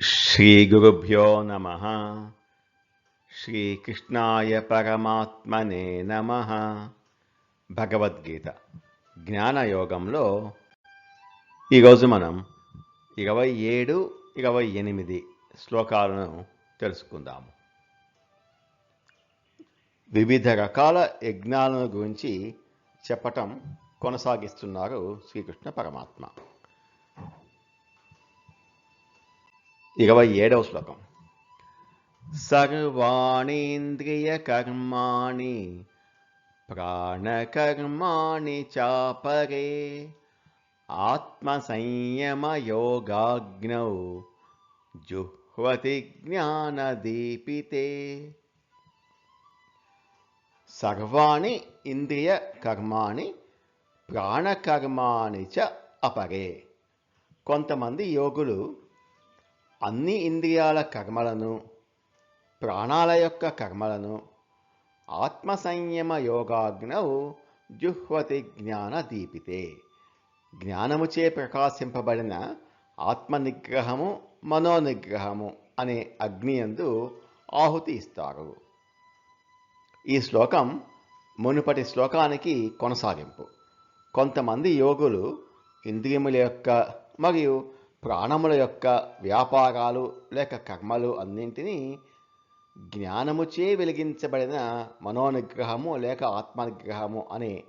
శ్రీగురుభ్యో నమ శ్రీకృష్ణాయ పరమాత్మనే నమ భగవద్గీత జ్ఞానయోగంలో ఈరోజు మనం ఇరవై ఏడు ఇరవై ఎనిమిది శ్లోకాలను తెలుసుకుందాము. వివిధ రకాల యజ్ఞాలను గురించి చెప్పటం కొనసాగిస్తున్నారు శ్రీకృష్ణ పరమాత్మ. ఇరవై ఏడవ శ్లోకం. సర్వాణీంద్రియ కర్మాణి ప్రాణకర్మాణి చాపరే ఆత్మసంయమయోగాగ్నౌ జుహ్వతి జ్ఞానదీపితే. సర్వాణి ఇంద్రియ కర్మాణి ప్రాణకర్మాణి చ అపరే. కొంతమంది యోగులు అన్ని ఇంద్రియాల కర్మలను ప్రాణాల యొక్క కర్మలను ఆత్మ సంయమ యోగాగ్నవు జుహ్వతి జ్ఞాన దీపితే. జ్ఞానముచే ప్రకాశింపబడిన ఆత్మ నిగ్రహము మనోనిగ్రహము అనే అగ్నియందు ఆహుతి ఇస్తారు. ఈ శ్లోకం మునుపటి శ్లోకానికి కొనసాగింపు. కొంతమంది యోగులు ఇంద్రియముల యొక్క మరియు ప్రాణముల యొక్క వ్యాపారాలు లేక కర్మలు అన్నింటినీ జ్ఞానముచే వెలిగించబడిన మనోనిగ్రహము లేక ఆత్మనిగ్రహము అనే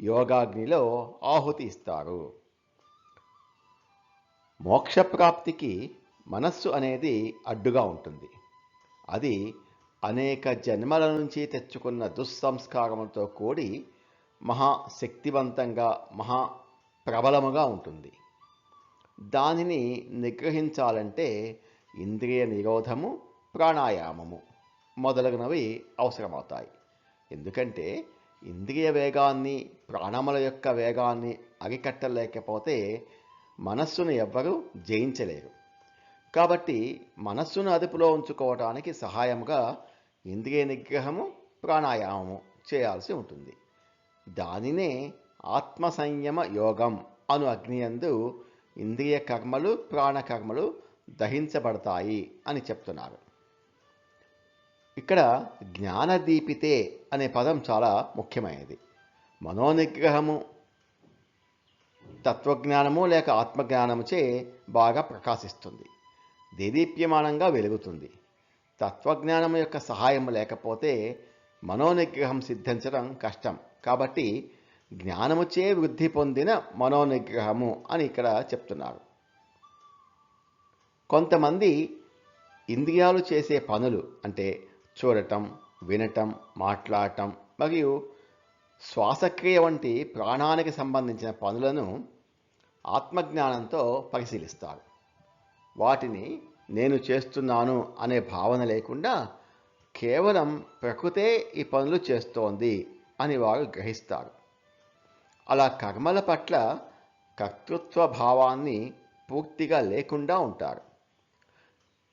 యోగాగ్నిలో ఆహుతి ఇస్తారు. మోక్షప్రాప్తికి మనస్సు అనేది అడ్డుగా ఉంటుంది. అది అనేక జన్మల నుంచి తెచ్చుకున్న దుస్సంస్కారములతో కూడి మహా శక్తివంతంగా మహా ప్రబలముగా ఉంటుంది. దానిని నిగ్రహించాలంటే ఇంద్రియ నిరోధము ప్రాణాయామము మొదలగునవి అవసరమవుతాయి. ఎందుకంటే ఇంద్రియ వేగాన్ని ప్రాణముల యొక్క వేగాన్ని అరికట్టలేకపోతే మనస్సును ఎవ్వరూ జయించలేరు. కాబట్టి మనస్సును అదుపులో ఉంచుకోవటానికి సహాయముగా ఇంద్రియ నిగ్రహము ప్రాణాయామము చేయాల్సి ఉంటుంది. దానినే ఆత్మ సంయమ యోగం అను అగ్నియందు ఇంద్రియ కర్మలు ప్రాణకర్మలు దహించబడతాయి అని చెప్తున్నారు. ఇక్కడ జ్ఞానదీపితే అనే పదం చాలా ముఖ్యమైనది. మనోనిగ్రహము తత్వజ్ఞానము లేక ఆత్మజ్ఞానముచే బాగా ప్రకాశిస్తుంది. దేదీప్యమానంగా వెలుగుతుంది. తత్వజ్ఞానము యొక్క సహాయం లేకపోతే మనోనిగ్రహం సిద్ధించడం కష్టం. కాబట్టి జ్ఞానముచే వృద్ధి పొందిన మనోనిగ్రహము అని ఇక్కడ చెప్తున్నారు. కొంతమంది ఇంద్రియాలు చేసే పనులు అంటే చూడటం వినటం మాట్లాడటం మరియు శ్వాసక్రియ వంటి ప్రాణానికి సంబంధించిన పనులను ఆత్మజ్ఞానంతో పరిశీలిస్తారు. వాటిని నేను చేస్తున్నాను అనే భావన లేకుండా కేవలం ప్రకృతే ఈ పనులు చేస్తోంది అని వారు గ్రహిస్తారు. అలా కర్మల పట్ల కర్తృత్వ భావాన్ని పూర్తిగా లేకుండా ఉంటారు.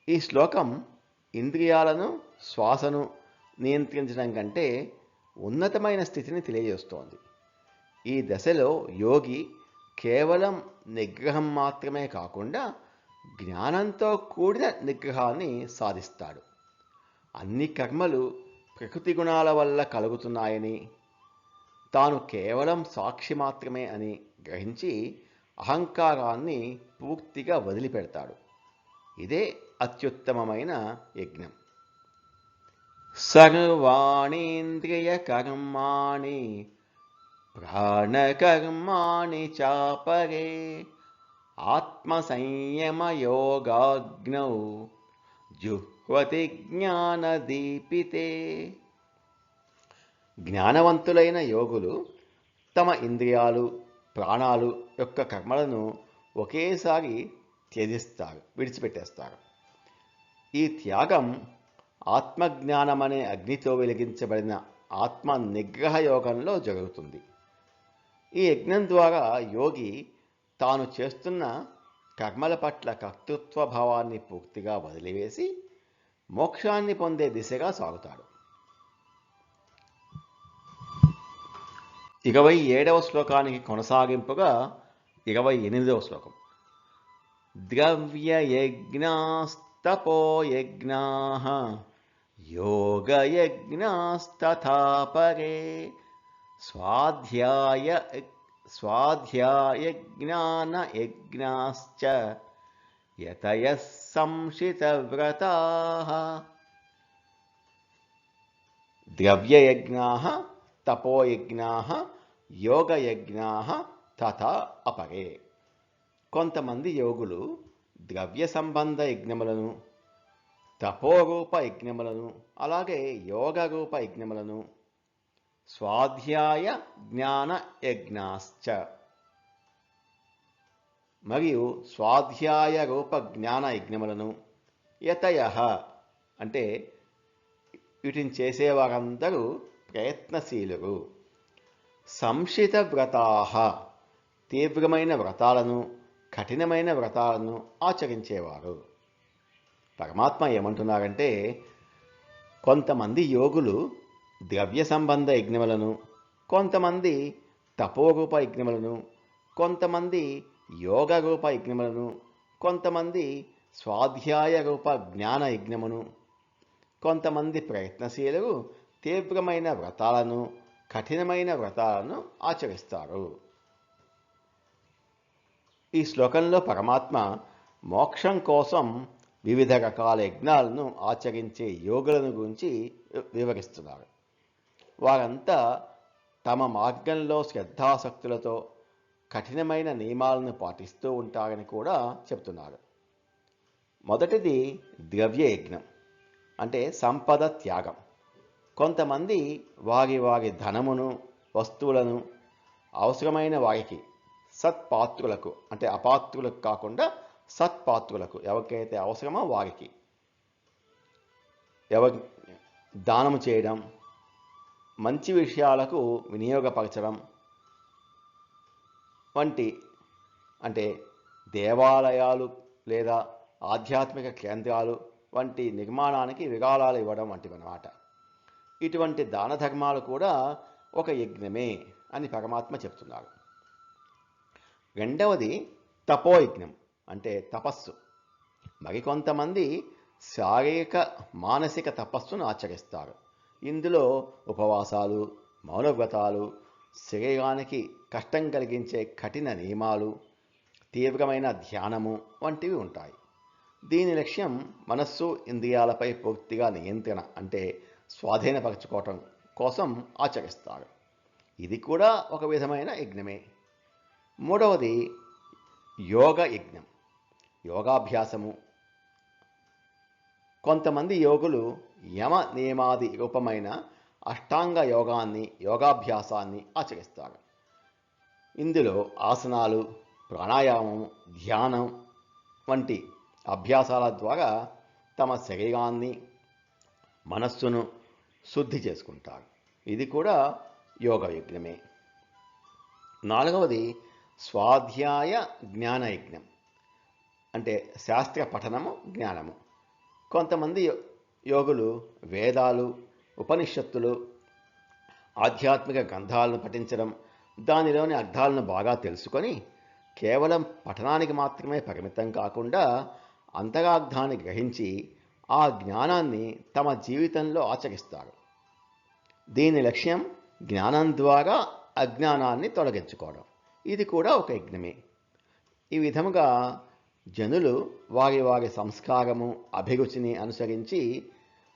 ఈ శ్లోకం ఇంద్రియాలను శ్వాసను నియంత్రించడం కంటే ఉన్నతమైన స్థితిని తెలియజేస్తోంది. ఈ దశలో యోగి కేవలం నిగ్రహం మాత్రమే కాకుండా జ్ఞానంతో కూడిన నిగ్రహాన్ని సాధిస్తాడు. అన్ని కర్మలు ప్రకృతి గుణాల వల్ల కలుగుతున్నాయని తాను కేవలం సాక్షి మాత్రమే అని గ్రహించి అహంకారాన్ని పూర్తిగా వదిలిపెడతాడు. ఇదే అత్యుత్తమమైన యజ్ఞం. సర్వాణీంద్రియ కర్మాణి ప్రాణకర్మాణి చాపరే ఆత్మ సంయమ జుహ్వతి జ్ఞానదీపితే. జ్ఞానవంతులైన యోగులు తమ ఇంద్రియాలు ప్రాణాలు యొక్క కర్మలను ఒకేసారి త్యజిస్తారు విడిచిపెట్టేస్తారు. ఈ త్యాగం ఆత్మజ్ఞానమనే అగ్నితో వెలిగించబడిన ఆత్మ నిగ్రహ యోగంలో జరుగుతుంది. ఈ యజ్ఞం ద్వారా యోగి తాను చేస్తున్న కర్మల పట్ల కర్తృత్వ భావాన్ని పూర్తిగా వదిలివేసి మోక్షాన్ని పొందే దిశగా సాగుతాడు. ఇరవై ఏడవ శ్లోకానికి కొనసాగింపుగా ఇరవై ఎనిమిదవ శ్లోకం ద్రవ్యయజ్ఞాస్తపోయజ్ఞాः योगयज्ञास्तथा परे स्वाध्याय स्वाध्यायज्ञानयज्ञाश्च यतयः संशितव्रताः ద్రవ్యయజ్ఞాः తపోయజ్ఞాः యోగయజ్ఞాः తథా అపరే. కొంతమంది యోగులు ద్రవ్య సంబంధ యజ్ఞములను తపోరూప యజ్ఞములను అలాగే యోగ రూప యజ్ఞములను స్వాధ్యాయ జ్ఞాన యజ్ఞాశ్చ. మరియు స్వాధ్యాయ రూప జ్ఞాన యజ్ఞములను యతయ అంటే వీటిని చేసేవారందరూ ప్రయత్నశీలురు. సంశిత వ్రతాహ తీవ్రమైన వ్రతాలను కఠినమైన వ్రతాలను ఆచరించేవారు. పరమాత్మ ఏమంటున్నారంటే కొంతమంది యోగులు ద్రవ్య సంబంధ యజ్ఞములను కొంతమంది తపోరూప యజ్ఞములను కొంతమంది యోగ రూప యజ్ఞములను కొంతమంది స్వాధ్యాయ రూప జ్ఞాన యజ్ఞమును కొంతమంది ప్రయత్నశీలు తీవ్రమైన వ్రతాలను కఠినమైన వ్రతాలను ఆచరిస్తారు. ఈ శ్లోకంలో పరమాత్మ మోక్షం కోసం వివిధ రకాల యజ్ఞాలను ఆచరించే యోగులను గురించి వివరిస్తున్నారు. వారంతా తమ మార్గంలో శ్రద్ధాసక్తులతో కఠినమైన నియమాలను పాటిస్తూ ఉంటారని కూడా చెప్తున్నారు మొదటిది ద్రవ్య యజ్ఞం అంటే సంపద త్యాగం. కొంతమంది వారి వారి ధనమును వస్తువులను అవసరమైన వారికి సత్పాత్రులకు అంటే అపాత్రులకు కాకుండా సత్పాత్రులకు ఎవరికైతే అవసరమో వారికి ఎవరి దానము చేయడం మంచి విషయాలకు వినియోగపరచడం వంటి అంటే దేవాలయాలు లేదా ఆధ్యాత్మిక కేంద్రాలు వంటి నిర్మాణానికి విరాళాలు ఇవ్వడం వంటివి అన్నమాట ఇటువంటి దాన ధర్మాలు కూడా ఒక యజ్ఞమే అని పరమాత్మ చెప్తున్నారు. రెండవది తపోయజ్ఞం అంటే తపస్సు. మరికొంతమంది శారీరక మానసిక తపస్సును ఆచరిస్తారు. ఇందులో ఉపవాసాలు మౌనవ్రతాలు శరీరానికి కష్టం కలిగించే కఠిన నియమాలు తీవ్రమైన ధ్యానము వంటివి ఉంటాయి. దీని లక్ష్యం మనస్సు ఇంద్రియాలపై పూర్తిగా నియంత్రణ అంటే స్వాధీనపరచుకోవటం కోసం ఆచరిస్తారు. ఇది కూడా ఒక విధమైన యజ్ఞమే. మూడవది యోగ యజ్ఞం. యోగాభ్యాసము. కొంతమంది యోగులు యమ నియమాది రూపమైన అష్టాంగ యోగాన్ని యోగాభ్యాసాన్ని ఆచరిస్తారు. ఇందులో ఆసనాలు ప్రాణాయామం ధ్యానం వంటి అభ్యాసాల ద్వారా తమ శరీరాన్ని మనస్సును శుద్ధి చేసుకుంటారు. ఇది కూడా యోగ యజ్ఞమే. నాలుగవది స్వాధ్యాయ జ్ఞానయజ్ఞం అంటే శాస్త్ర పఠనము జ్ఞానము. కొంతమంది యో- యోగులు వేదాలు ఉపనిషత్తులు ఆధ్యాత్మిక గ్రంథాలను పఠించడం దానిలోని అర్థాలను బాగా తెలుసుకొని కేవలం పఠనానికి మాత్రమే పరిమితం కాకుండా అంతరార్థాన్ని గ్రహించి ఆ జ్ఞానాన్ని తమ జీవితంలో ఆచరిస్తారు. దీని లక్ష్యం జ్ఞానం ద్వారా అజ్ఞానాన్ని తొలగించుకోవడం. ఇది కూడా ఒక యజ్ఞమే. ఈ విధముగా జనులు వారి వారి సంస్కారము అభిరుచిని అనుసరించి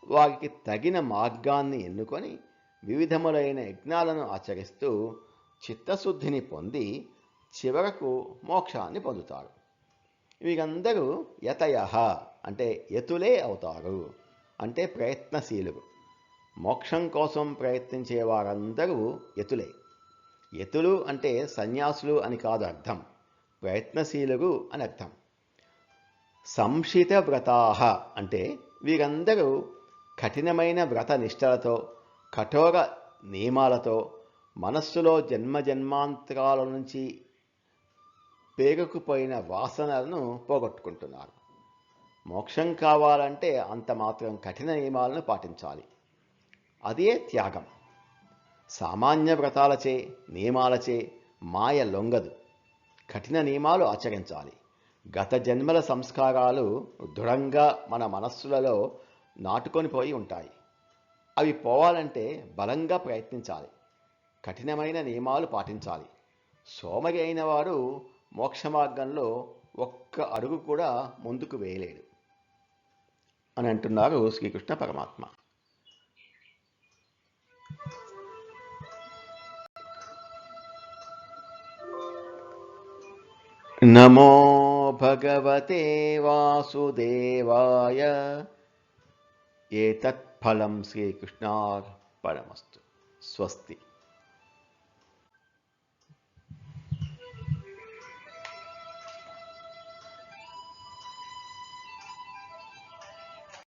వారికి తగిన మార్గాన్ని ఎన్నుకొని వివిధములైన యజ్ఞాలను ఆచరిస్తూ చిత్తశుద్ధిని పొంది చివరకు మోక్షాన్ని పొందుతారు. వీరందరూ యతయ. అంటే యతులే అవుతారు అంటే ప్రయత్నశీలుడు మోక్షం కోసం ప్రయత్నించే వారందరూ యతులే యతులు అంటే సన్యాసులు అని కాదు అర్థం. ప్రయత్నశీలుడు అని అర్థం. సంశిత వ్రతాహ అంటే వీరందరూ కఠినమైన వ్రత నిష్టలతో కఠోర నియమాలతో మనస్సులో జన్మజన్మాంతరాల నుంచి పేరుకుపోయిన వాసనలను పోగొట్టుకుంటున్నారు. మోక్షం కావాలంటే అంత మాత్రం కఠిన నియమాలను పాటించాలి. అదే త్యాగం. సామాన్య వ్రతాలచే నియమాలచే మాయ లొంగదు. కఠిన నియమాలు ఆచరించాలి. గత జన్మల సంస్కారాలు దృఢంగా మన మనస్సులలో నాటుకొని పోయి ఉంటాయి. అవి పోవాలంటే బలంగా ప్రయత్నించాలి. కఠినమైన నియమాలు పాటించాలి. సోమరి అయిన వాడు మోక్ష మార్గంలో ఒక్క అడుగు కూడా ముందుకు వేయలేడు. అని అంటున్నారు శ్రీకృష్ణ పరమాత్మ నమో భగవతే వాసుదేవాయ ఏతత్ఫలం శ్రీకృష్ణార్పణమస్తు స్వస్తి